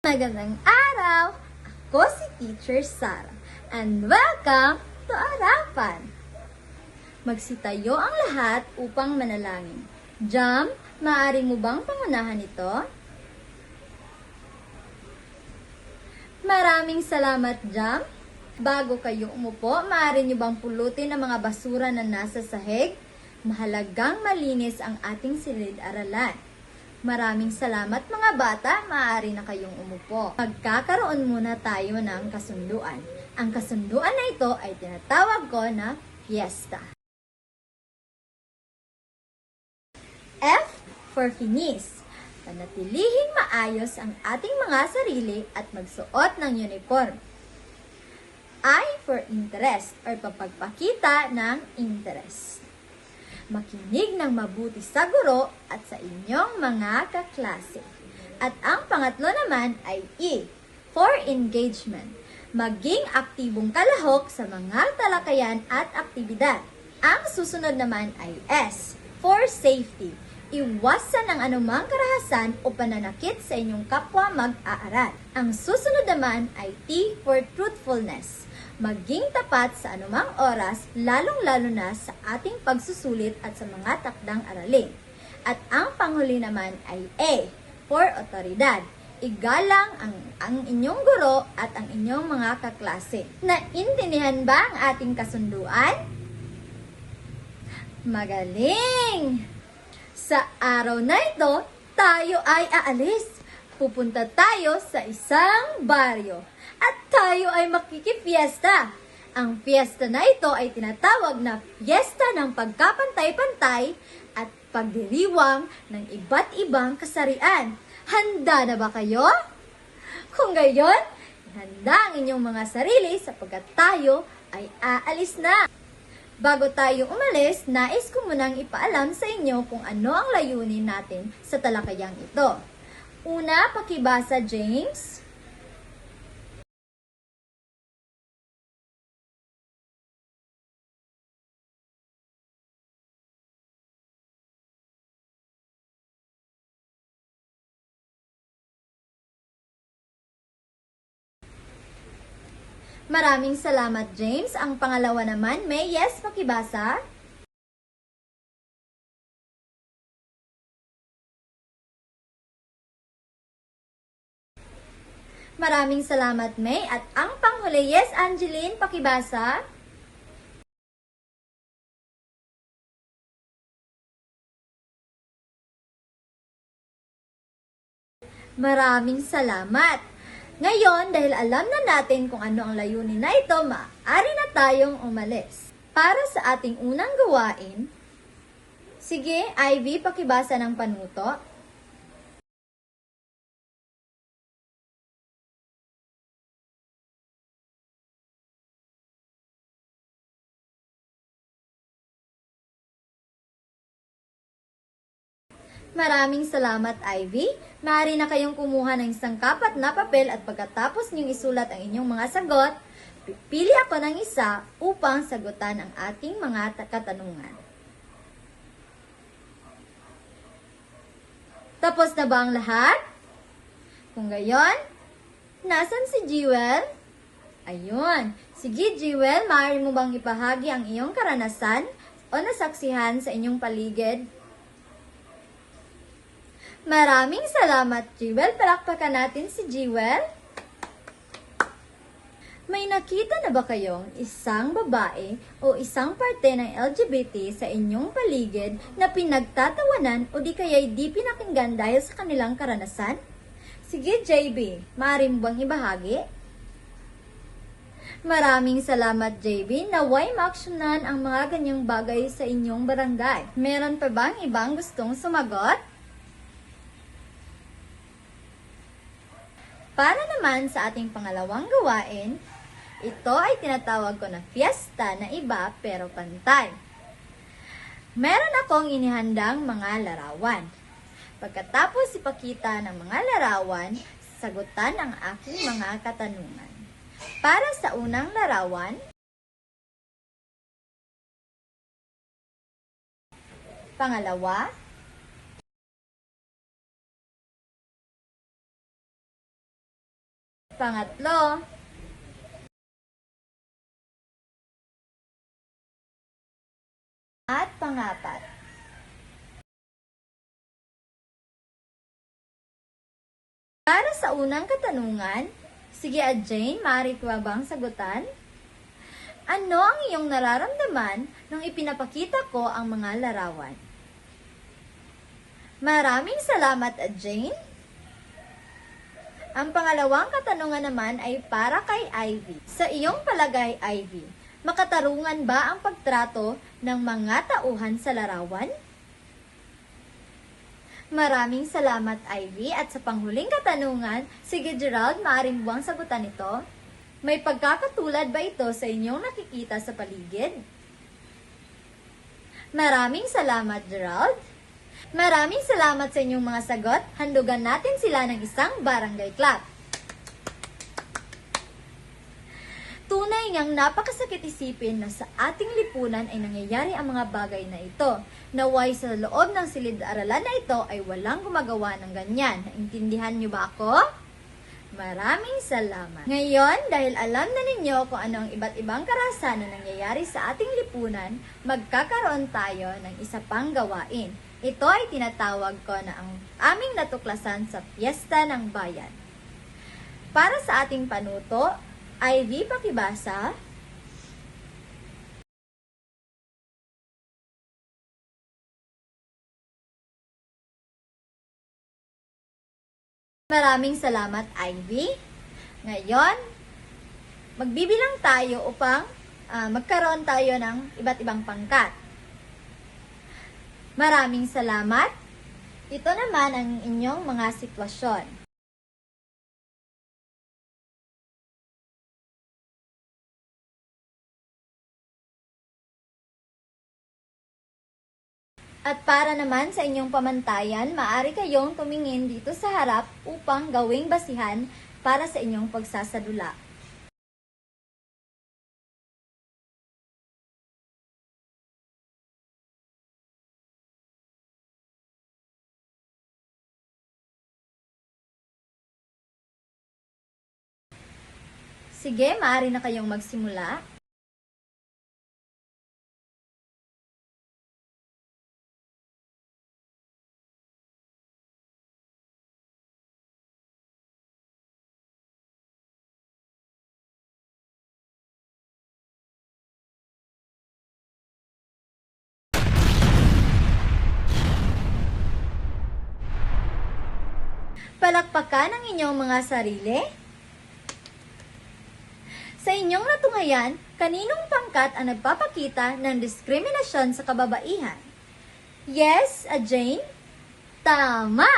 Magandang araw! Ako si Teacher Sara and welcome to Arapan! Magsitayo ang lahat upang manalangin. Jam, maaari mo bang pangunahan ito? Maraming salamat, Jam. Bago kayo umupo, maaari niyo bang pulutin ang mga basura na nasa sahig? Mahalagang malinis ang ating silid-aralan. Maraming salamat mga bata, maaari na kayong umupo. Magkakaroon muna tayo ng kasunduan. Ang kasunduan na ito ay tinatawag ko na fiesta. F for finish. Panatilihing maayos ang ating mga sarili at magsuot ng uniform. I for interest or papagpakita ng interest makinig ng mabuti sa guro at sa inyong mga kaklase. At ang pangatlo naman ay E, for engagement. Maging aktibong kalahok sa mga talakayan at aktibidad. Ang susunod naman ay S, for safety. Iwasan ang anumang karahasan o pananakit sa inyong kapwa mag-aaral. Ang susunod naman ay T for truthfulness maging tapat sa anumang oras, lalong-lalo na sa ating pagsusulit at sa mga takdang aralin. At ang panghuli naman ay A, for otoridad. Igalang ang, ang inyong guro at ang inyong mga kaklase. Naintindihan ba ang ating kasunduan? Magaling! Sa araw na ito, tayo ay aalis. Pupunta tayo sa isang baryo at tayo ay makikifiesta. Ang fiesta na ito ay tinatawag na fiesta ng pagkapantay-pantay at pagdiriwang ng iba't ibang kasarian. Handa na ba kayo? Kung gayon, handa ang inyong mga sarili sapagkat tayo ay aalis na. Bago tayo umalis, nais ko munang ipaalam sa inyo kung ano ang layunin natin sa talakayang ito. Una, pakibasa James Maraming salamat, James. Ang pangalawa naman, may yes pakibasa. Maraming salamat, May. At ang panghuli, yes, Angeline, pakibasa. Maraming salamat. Ngayon, dahil alam na natin kung ano ang layunin na ito, maaari na tayong umalis. Para sa ating unang gawain, sige, Ivy, pakibasa ng panuto. Maraming salamat, Ivy. Maaari na kayong kumuha ng isang kapat na papel at pagkatapos niyong isulat ang inyong mga sagot, pipili ako ng isa upang sagutan ang ating mga ta- katanungan. Tapos na ba ang lahat? Kung gayon, nasan si Jewel? Ayun. Sige, Jewel, maaari mo bang ipahagi ang iyong karanasan o nasaksihan sa inyong paligid Maraming salamat, Jewel. Palakpakan natin si Jewel. May nakita na ba kayong isang babae o isang parte ng LGBT sa inyong paligid na pinagtatawanan o di kaya'y di pinakinggan dahil sa kanilang karanasan? Sige, JB, maaari mo ibahagi? Maraming salamat, JB. Naway maaksyonan ang mga ganyang bagay sa inyong barangay. Meron pa bang ibang gustong sumagot? Para naman sa ating pangalawang gawain, ito ay tinatawag ko na fiesta na iba pero pantay. Meron akong inihandang mga larawan. Pagkatapos ipakita ng mga larawan, sagutan ang aking mga katanungan. Para sa unang larawan, pangalawa, Pangatlo, at pangapat. Para sa unang katanungan, sige at Jane, maaari ko ba bang sagutan? Ano ang iyong nararamdaman nung ipinapakita ko ang mga larawan? Maraming salamat at Jane. Ang pangalawang katanungan naman ay para kay Ivy. Sa iyong palagay, Ivy, makatarungan ba ang pagtrato ng mga tauhan sa larawan? Maraming salamat, Ivy. At sa panghuling katanungan, sige Gerald, maaari mo bang sagutan ito? May pagkakatulad ba ito sa inyong nakikita sa paligid? Maraming salamat, Gerald. Maraming salamat sa inyong mga sagot. Handugan natin sila ng isang barangay clap. Tunay ngang napakasakit isipin na sa ating lipunan ay nangyayari ang mga bagay na ito. Naway sa loob ng silid-aralan na ito ay walang gumagawa ng ganyan. Naintindihan niyo ba ako? Maraming salamat. Ngayon, dahil alam na ninyo kung ano ang iba't ibang karasan na nangyayari sa ating lipunan, magkakaroon tayo ng isa pang gawain. Ito ay tinatawag ko na ang aming natuklasan sa Piyesta ng Bayan. Para sa ating panuto, Ivy, pakibasa. Maraming salamat, Ivy. Ngayon, magbibilang tayo upang ah, magkaroon tayo ng iba't ibang pangkat. Maraming salamat. Ito naman ang inyong mga sitwasyon. At para naman sa inyong pamantayan, maaari kayong tumingin dito sa harap upang gawing basihan para sa inyong pagsasadula. Sige, maaari na kayong magsimula. Palakpakan ang inyong mga sarili. Sa inyong natunghayan, kaninong pangkat ang nagpapakita ng diskriminasyon sa kababaihan? Yes, a Jane? Tama!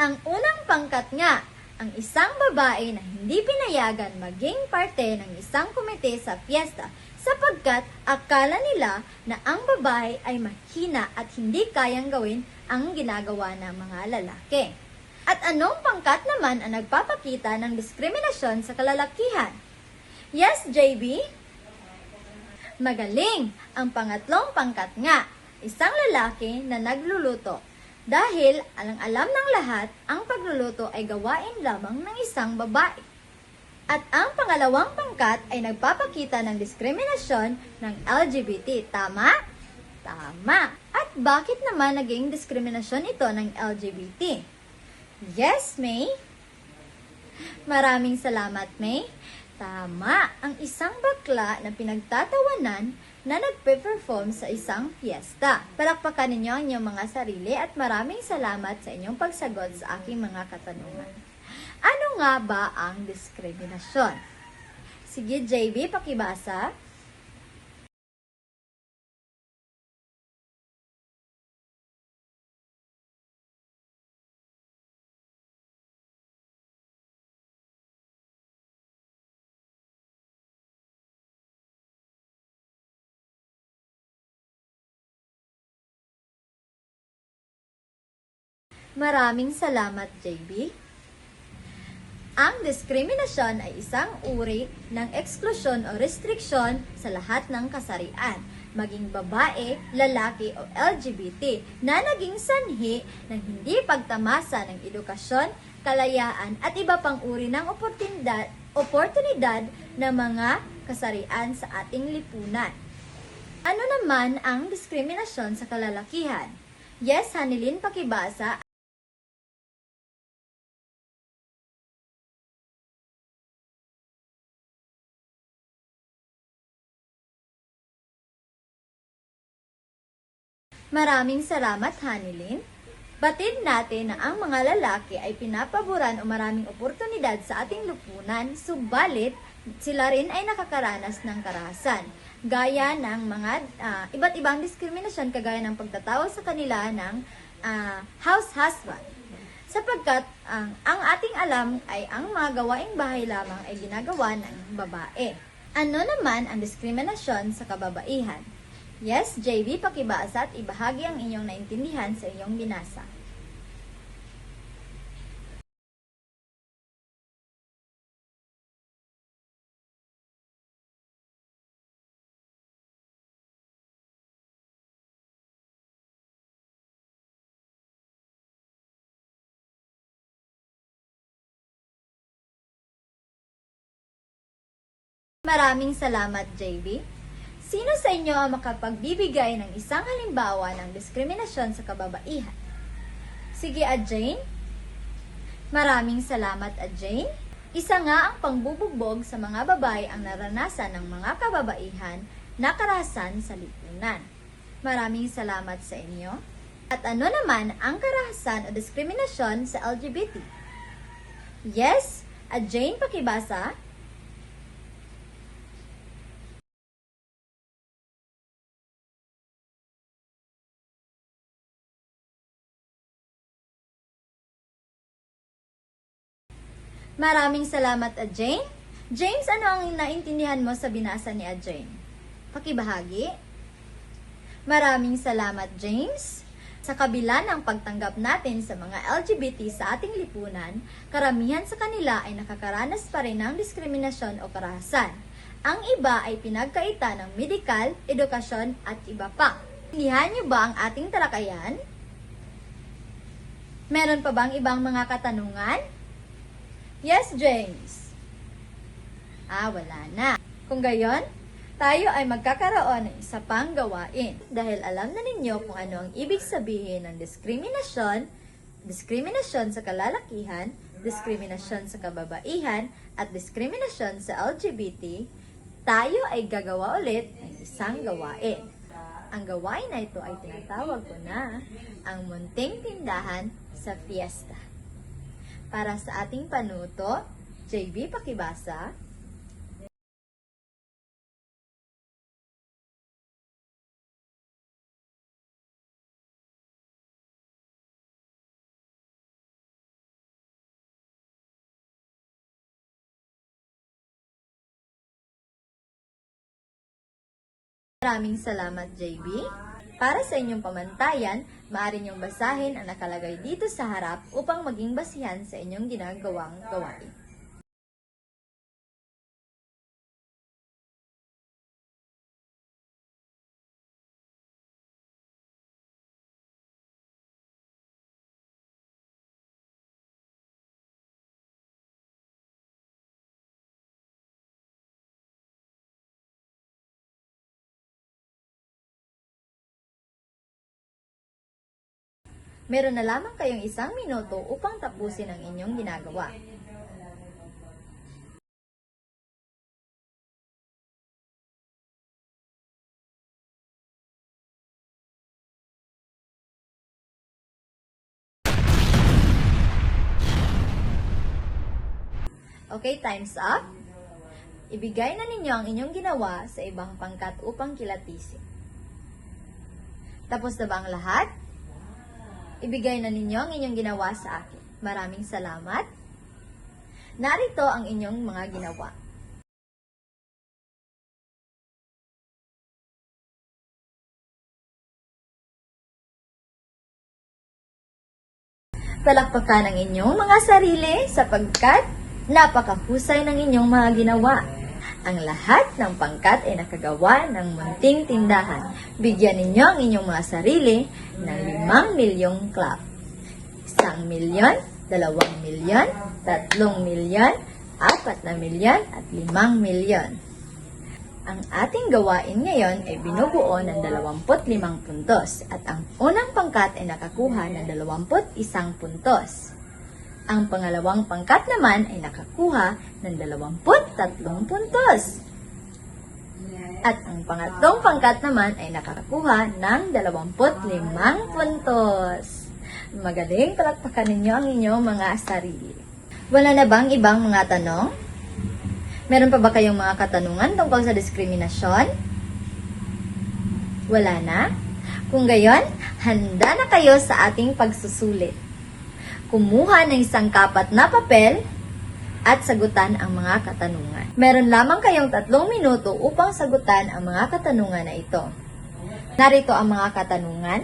Ang unang pangkat nga, ang isang babae na hindi pinayagan maging parte ng isang komite sa fiesta sapagkat akala nila na ang babae ay mahina at hindi kayang gawin ang ginagawa ng mga lalaki. At anong pangkat naman ang nagpapakita ng diskriminasyon sa kalalakihan? Yes, JB? Magaling! Ang pangatlong pangkat nga, isang lalaki na nagluluto. Dahil alang-alam ng lahat, ang pagluluto ay gawain lamang ng isang babae. At ang pangalawang pangkat ay nagpapakita ng diskriminasyon ng LGBT. Tama? Tama. At bakit naman naging diskriminasyon ito ng LGBT? Yes, May? Maraming salamat, May. Tama, ang isang bakla na pinagtatawanan na nagpe-perform sa isang fiesta. Palakpakan ninyo ang inyong mga sarili at maraming salamat sa inyong pagsagot sa aking mga katanungan. Ano nga ba ang diskriminasyon? Sige, JB, pakibasa. Maraming salamat, JB. Ang diskriminasyon ay isang uri ng eksklusyon o restriksyon sa lahat ng kasarian, maging babae, lalaki o LGBT na naging sanhi ng hindi pagtamasa ng edukasyon, kalayaan at iba pang uri ng oportunidad, oportunidad na mga kasarian sa ating lipunan. Ano naman ang diskriminasyon sa kalalakihan? Yes, Hanilin, pakibasa. Maraming salamat, Hanilin. Batid natin na ang mga lalaki ay pinapaboran o maraming oportunidad sa ating lupunan, subalit sila rin ay nakakaranas ng karahasan. Gaya ng mga ah, iba't ibang diskriminasyon kagaya ng pagtatawag sa kanila ng ah, house husband. Sapagkat ang ang ating alam ay ang mga gawaing bahay lamang ay ginagawa ng babae. Ano naman ang diskriminasyon sa kababaihan? Yes, JV, pakibasa at ibahagi ang inyong naintindihan sa iyong binasa. Maraming salamat, JB. Sino sa inyo ang makapagbibigay ng isang halimbawa ng diskriminasyon sa kababaihan? Sige, Jane. Maraming salamat, Jane. Isa nga ang pangbubugbog sa mga babae ang naranasan ng mga kababaihan na karahasan sa lipunan. Maraming salamat sa inyo. At ano naman ang karahasan o diskriminasyon sa LGBT? Yes, Jane, pakibasa. Maraming salamat, Jane. James, ano ang naintindihan mo sa binasa ni Jane? Pakibahagi. Maraming salamat, James. Sa kabila ng pagtanggap natin sa mga LGBT sa ating lipunan, karamihan sa kanila ay nakakaranas pa rin ng diskriminasyon o karahasan. Ang iba ay pinagkaita ng medikal, edukasyon at iba pa. Indihan niyo ba ang ating talakayan? Meron pa bang ibang mga katanungan? Yes, James. Ah, wala na. Kung gayon, tayo ay magkakaroon ng isa pang gawain. Dahil alam na ninyo kung ano ang ibig sabihin ng diskriminasyon, diskriminasyon sa kalalakihan, diskriminasyon sa kababaihan, at diskriminasyon sa LGBT, tayo ay gagawa ulit ng isang gawain. Ang gawain na ito ay tinatawag ko na ang munting tindahan sa fiesta. Para sa ating panuto, JB pakibasa. Maraming salamat, JB. Para sa inyong pamantayan, maaari niyong basahin ang nakalagay dito sa harap upang maging basihan sa inyong ginagawang gawain. Meron na lamang kayong isang minuto upang tapusin ang inyong ginagawa. Okay, time's up. Ibigay na ninyo ang inyong ginawa sa ibang pangkat upang kilatisin. Tapos na ba ang lahat? Ibigay na ninyo ang inyong ginawa sa akin. Maraming salamat. Narito ang inyong mga ginawa. Palakpakan ang inyong mga sarili sapagkat napakahusay ng inyong mga ginawa. Ang lahat ng pangkat ay nakagawa ng munting tindahan. Bigyan ninyo ang inyong mga sarili ng limang milyong clap. Isang milyon, dalawang milyon, tatlong milyon, apat na milyon, at limang milyon. Ang ating gawain ngayon ay binubuo ng 25 puntos at ang unang pangkat ay nakakuha ng 21 puntos. Ang pangalawang pangkat naman ay nakakuha ng 23 puntos. At ang pangatlong pangkat naman ay nakakakuha ng 25 puntos. Magaling, palakpakan ninyo ang inyong mga sarili. Wala na bang ibang mga tanong? Meron pa ba kayong mga katanungan tungkol sa diskriminasyon? Wala na? Kung gayon, handa na kayo sa ating pagsusulit. Kumuha ng isang kapat na papel at sagutan ang mga katanungan. Meron lamang kayong tatlong minuto upang sagutan ang mga katanungan na ito. Narito ang mga katanungan.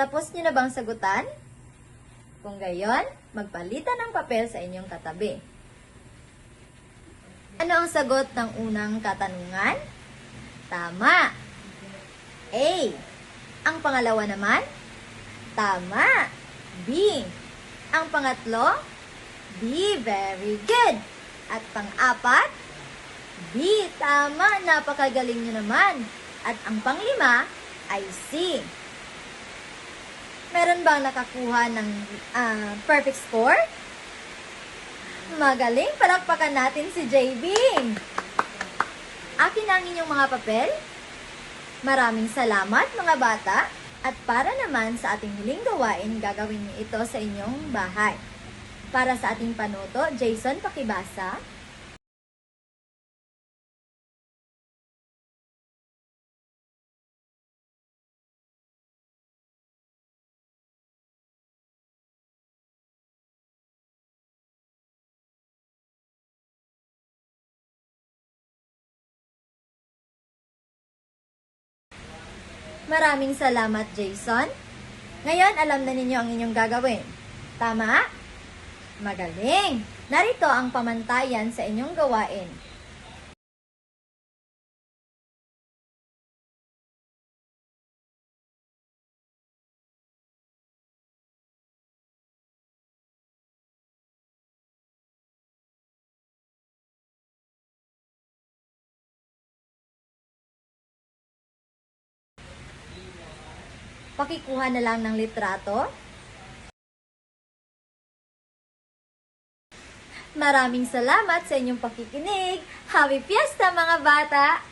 Tapos niyo na bang sagutan? Kung gayon, magpalitan ng papel sa inyong katabi. Ano ang sagot ng unang katanungan? Tama. A. Ang pangalawa naman? Tama. B. Ang pangatlo? B. Very good. At pang-apat? B. Tama. Napakagaling nyo naman. At ang panglima ay C. Meron bang nakakuha ng ah, perfect score? Magaling, palakpakan natin si JB. Akin ang inyong mga papel. Maraming salamat mga bata. At para naman sa ating huling gawain, gagawin niyo ito sa inyong bahay. Para sa ating panuto, Jason, pakibasa. Maraming salamat, Jason. Ngayon, alam na ninyo ang inyong gagawin. Tama? Magaling! Narito ang pamantayan sa inyong gawain. Pakikuha na lang ng litrato. Maraming salamat sa inyong pakikinig. Happy Fiesta mga bata!